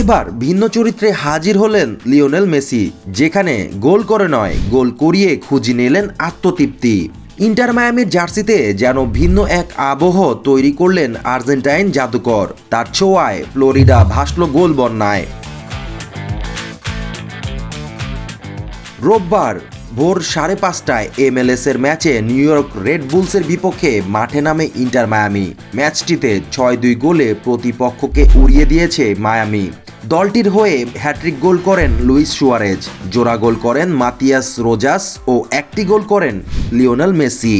এবার ভিন্ন চরিত্রে হাজির হলেন লিওনেল মেসি, যেখানে গোল করে নয়, গোল করিয়ে খুঁজি নিলেন আত্মতৃপ্তি। ইন্টার মায়ামির জার্সিতে যেন ভিন্ন এক আবহ তৈরি করলেন আর্জেন্টাইন জাদুকর। তার ছোঁয়ায় ফ্লোরিডা ভাসল গোল বন্যায়। রোববার ভোর সাড়ে পাঁচটায় এমএলএস এর ম্যাচে নিউ ইয়র্ক রেড বুলসের বিপক্ষে মাঠে নামে ইন্টার মায়ামি। ম্যাচটিতে ছয় দুই গোলে প্রতিপক্ষকে উড়িয়ে দিয়েছে মায়ামি। দলটির হয়ে হ্যাট্রিক গোল করেন লুইস সুয়ারেজ। জোড়া গোল করেন মাতিয়াস রোজাস ও একটি গোল করেন লিওনেল মেসি।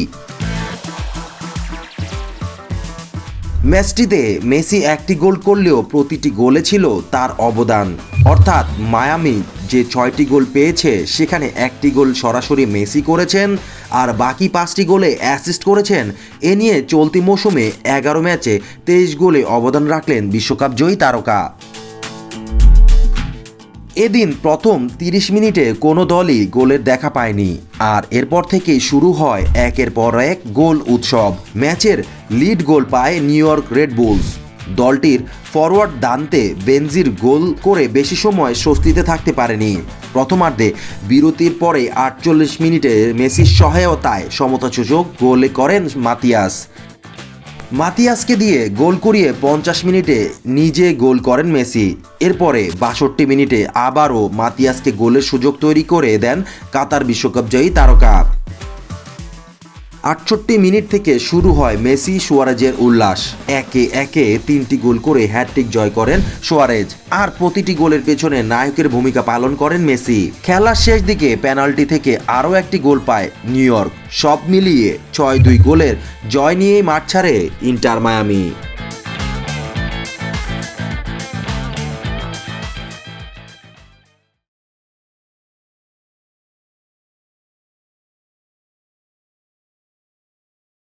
ম্যাচটিতে মেসি একটি গোল করলেও প্রতিটি গোলে ছিল তার অবদান। অর্থাৎ মায়ামি যে ছয়টি গোল পেয়েছে, সেখানে একটি গোল সরাসরি মেসি করেছেন আর বাকি পাঁচটি গোলে অ্যাসিস্ট করেছেন। এ নিয়ে চলতি মৌসুমে এগারো ম্যাচে তেইশ গোলে অবদান রাখলেন বিশ্বকাপ জয়ী তারকা। এদিন প্রথম তিরিশ মিনিটে কোনো দলই গোলের দেখা পায়নি। আর এরপর থেকেই শুরু হয় একের পর এক গোল উৎসব। ম্যাচের লিড গোল পায় নিউ ইয়র্ক রেড বুলস। দলটির ফরওয়ার্ড দান্তে বেনজির গোল করে বেশি সময় স্বস্তিতে থাকতে পারেনি। প্রথমার্ধে বিরতির পরে আটচল্লিশ মিনিটে মেসির সহায়তায় সমতা সুযোগ গোলে করেন মাতিয়াস। মাতিয়াসকে দিয়ে গোল করিয়ে পঞ্চাশ মিনিটে নিজে গোল করেন মেসি। এরপরে বাষট্টি মিনিটে আবারও মাতিয়াসকে গোলের সুযোগ তৈরি করে দেন কাতার বিশ্বকাপ জয়ী তারকা। আটষট্টি মিনিট থেকে শুরু হয় মেসি সোয়ারেজের উল্লাস। একে একে তিনটি গোল করে হ্যাটট্রিক জয় করেন সোয়ারেজ। আর প্রতিটি গোলের পেছনে নায়কের ভূমিকা পালন করেন মেসি। খেলার শেষ দিকে পেনাল্টি থেকে আরও একটি গোল পায় নিউ ইয়র্ক। সব মিলিয়ে ছয় দুই গোলের জয় নিয়েই মাঠ ছাড়ে ইন্টার মায়ামি।